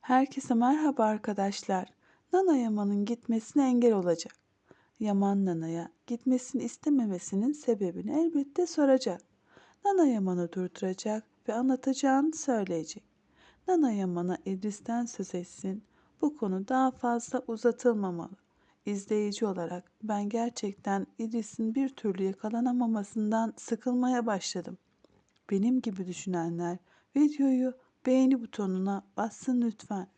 Herkese merhaba arkadaşlar. Nana Yaman'ın gitmesine engel olacak. Yaman Nana'ya gitmesini istememesinin sebebini elbette soracak. Nana Yaman'ı durduracak ve anlatacağını söyleyecek. Nana Yaman'a İdris'ten söz etsin. Bu konu daha fazla uzatılmamalı. İzleyici olarak ben gerçekten İdris'in bir türlü yakalanamamasından sıkılmaya başladım. Benim gibi düşünenler videoyu beğeni butonuna bassın lütfen.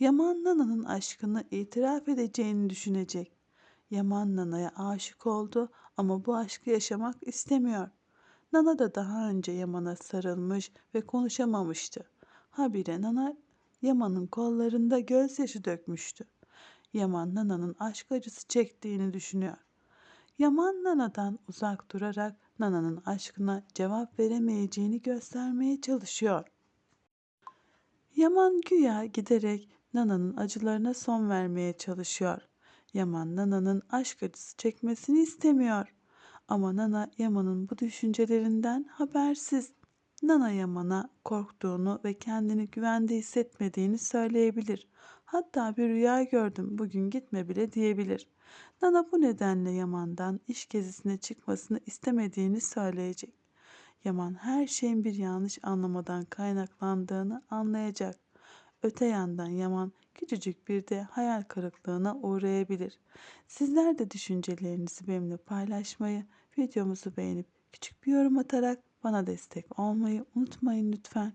Yaman Nana'nın aşkını itiraf edeceğini düşünecek. Yaman Nana'ya aşık oldu ama bu aşkı yaşamak istemiyor. Nana da daha önce Yaman'a sarılmış ve konuşamamıştı. Habire Nana Yaman'ın kollarında gözyaşı dökmüştü. Yaman Nana'nın aşk acısı çektiğini düşünüyor. Yaman Nana'dan uzak durarak Nana'nın aşkına cevap veremeyeceğini göstermeye çalışıyor. Yaman güya giderek Nana'nın acılarına son vermeye çalışıyor. Yaman Nana'nın aşk acısı çekmesini istemiyor. Ama Nana Yaman'ın bu düşüncelerinden habersiz. Nana Yaman'a korktuğunu ve kendini güvende hissetmediğini söyleyebilir. Hatta bir rüya gördüm bugün gitme bile diyebilir. Nana bu nedenle Yaman'dan iş gezisine çıkmasını istemediğini söyleyecek. Yaman her şeyin bir yanlış anlamadan kaynaklandığını anlayacak. Öte yandan Yaman küçücük bir de hayal kırıklığına uğrayabilir. Sizler de düşüncelerinizi benimle paylaşmayı, videomuzu beğenip küçük bir yorum atarak bana destek olmayı unutmayın lütfen.